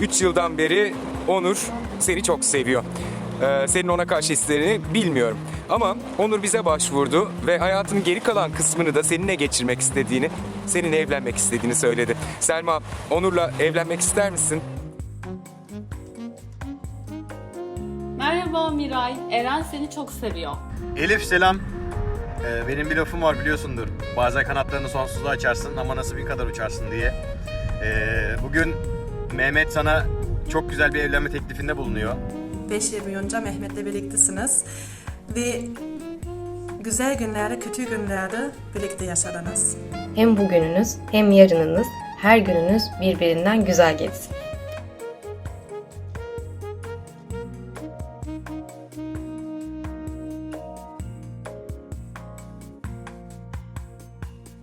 Üç yıldan beri Onur seni çok seviyor. Ee, senin ona karşı hislerini bilmiyorum. Ama Onur bize başvurdu ve hayatının geri kalan kısmını da seninle geçirmek istediğini, seninle evlenmek istediğini söyledi. Selma, Onur'la evlenmek ister misin? Merhaba Miray, Eren seni çok seviyor. Elif selam. Ee, benim bir lafım var biliyorsundur. Bazen kanatlarını sonsuzluğa açarsın ama nasıl bir kadar uçarsın diye. Ee, bugün Mehmet sana çok güzel bir evlenme teklifinde bulunuyor. 5 yıl boyunca Mehmet'le birliktesiniz. Ve güzel günlerde, kötü günlerde birlikte yaşadınız. Hem bugününüz hem yarınınız her gününüz birbirinden güzel geçsin.